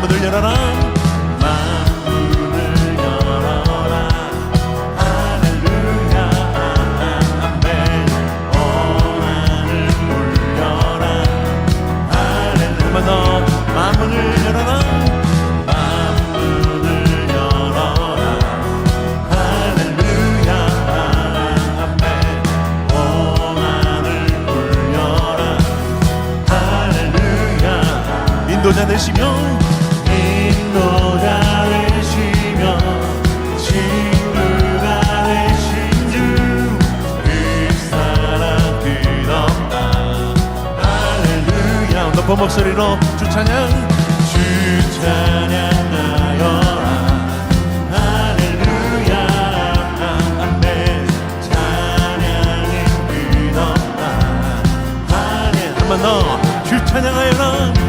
문을 열어라 기쁜 목소리로 주 찬양 주 찬양 나여. 한번 더 주 찬양하여라.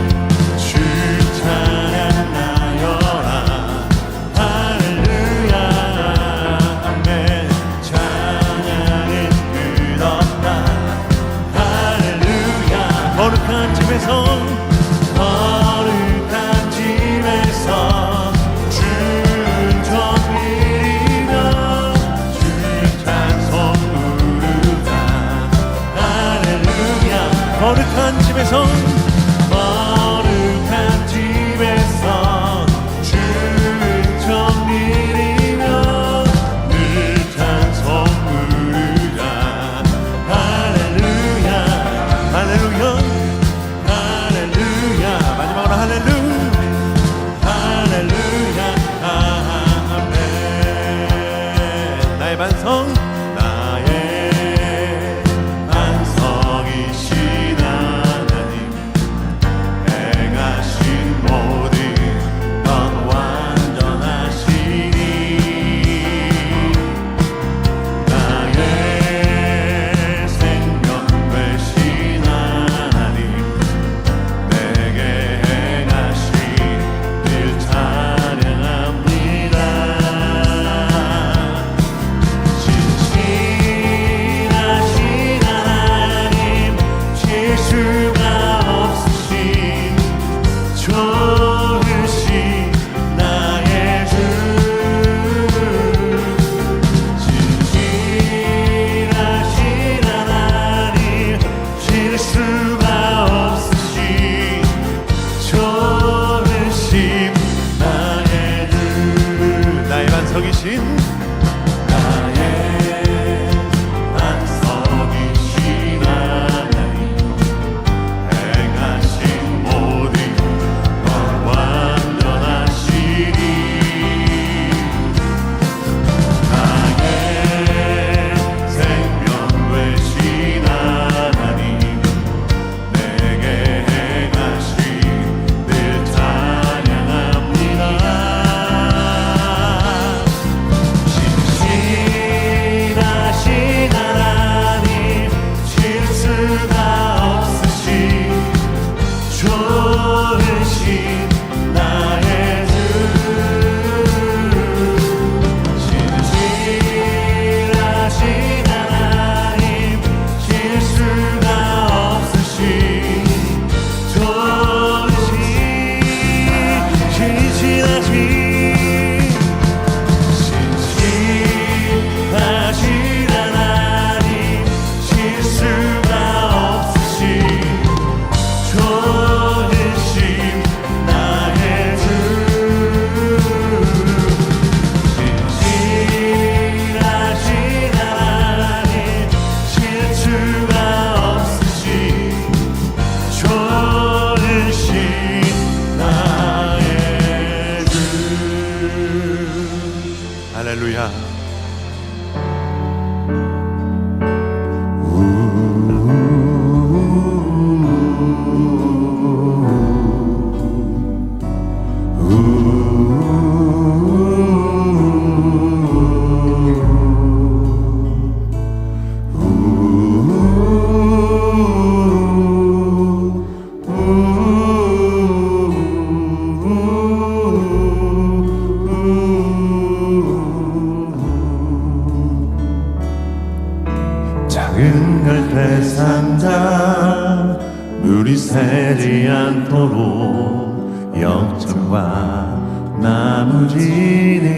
않도록 역정과 나무진을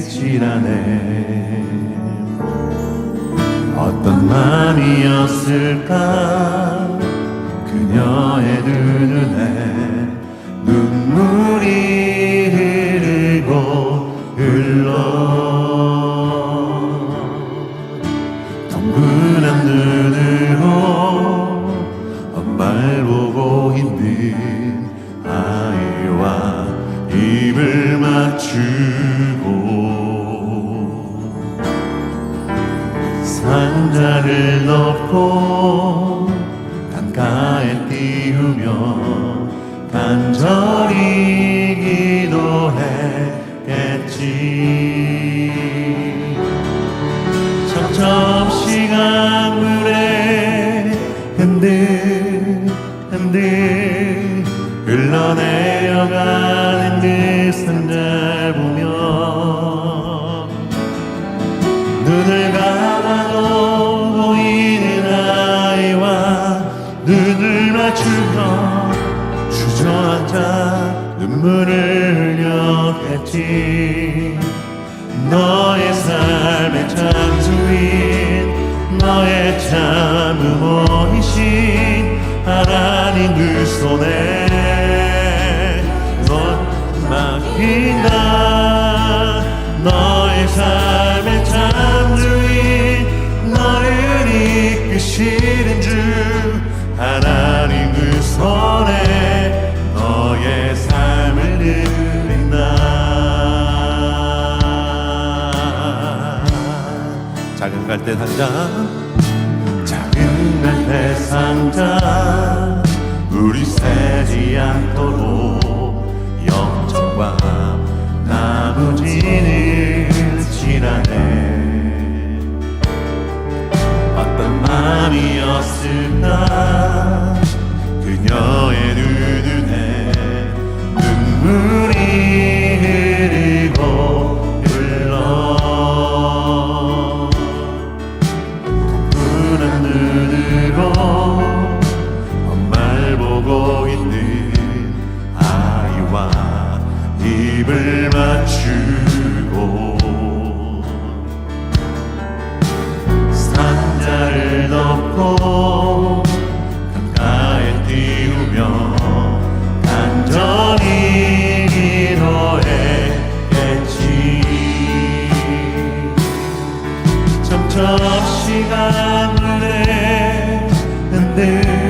지라네. 어떤 마음이었을까? 그녀의 두 눈에 눈물이 흐르고 흘러 아이와 입을 맞추고 상자를 덮고 강가에 띄우며 간절히 기도했겠지. 점심시간 물에 흔들 흔들 흘러내려가는 그 산잘 보며 눈을 감아도 보이는 아이와 눈을 맞추며 주저앉아 눈물을 흘렸겠지. 너의 삶의 창조인 너의 참 의모이신 하나님 그 손에 너의 삶의 창조인 너를 이끄시는 주 하나님 그 손에 너의 삶을 드린다. 갈대 상자 작은 갈대 상자 우리 새지 않도록 영적 과 나머지를 지나네. 어떤 마음이었을까? 그녀의 눈에 눈물이 점점 시간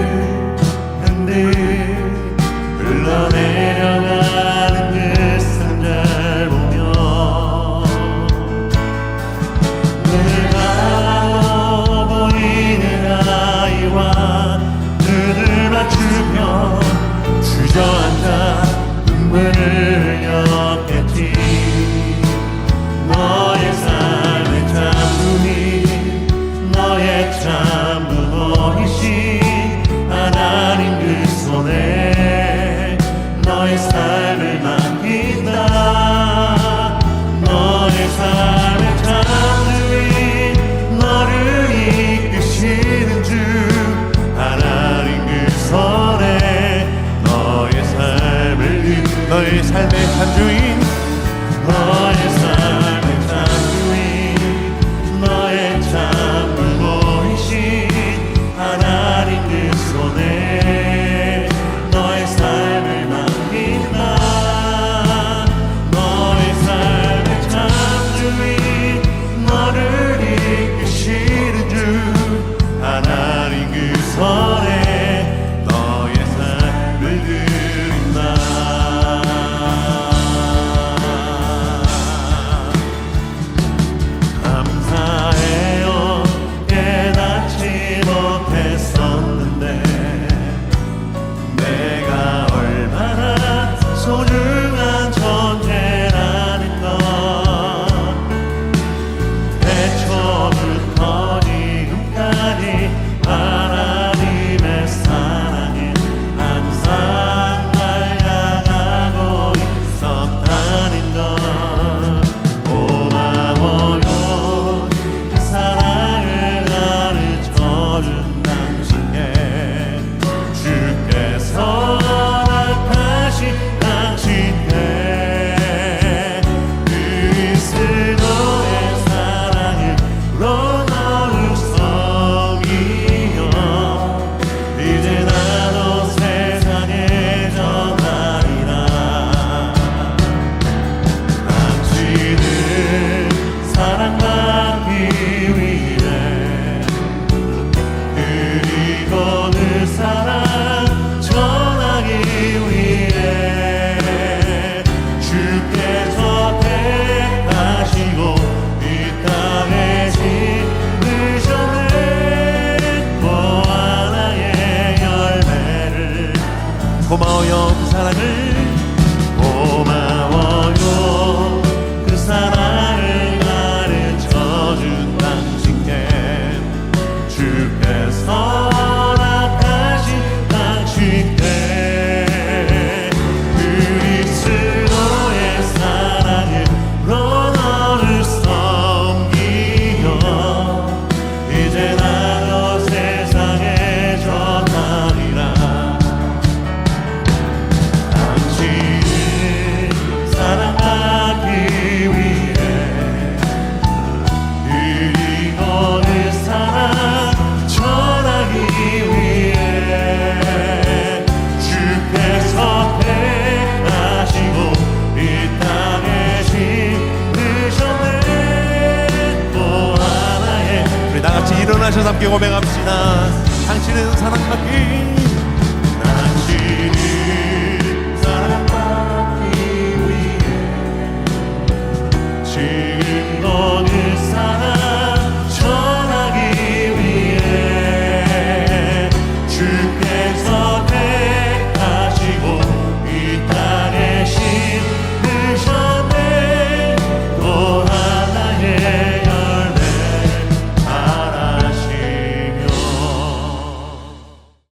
함께 고백합시다. 당신은